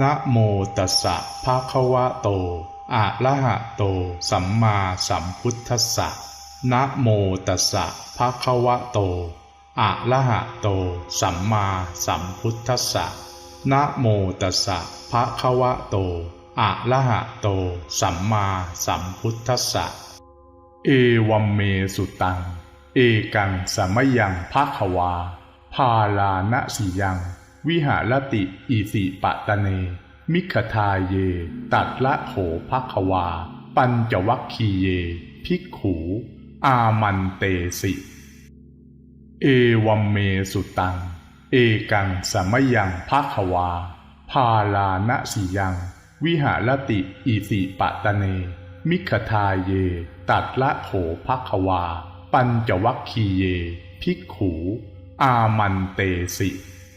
นะโมตัสสะภะคะวะโต อะระหะโต สัมมาสัมพุทธัสสะนะโมตัสสะภะคะวะโต อะระหะโต สัมมาสัมพุทธัสสะนะโมตัสสะภะคะวะโต อะระหะโต สัมมาสัมพุทธัสสะ เอวัมเมสุตัง เอกังสมยังภะคะวา พาลานะสิยัง วิหารติอิสิปะตะเน มิขทาเย ตัดละโขภะควา ปัญจวัคคีเย ภิกขู อามันเตสิ เอวัมเมสุตัง เอกังสมยังภะควา พาลานะสิยัง วิหารติอิสิปะตะเน มิขทาเย ตัดละโขภะควา ปัญจวัคคีเย ภิกขู อามันเตสิ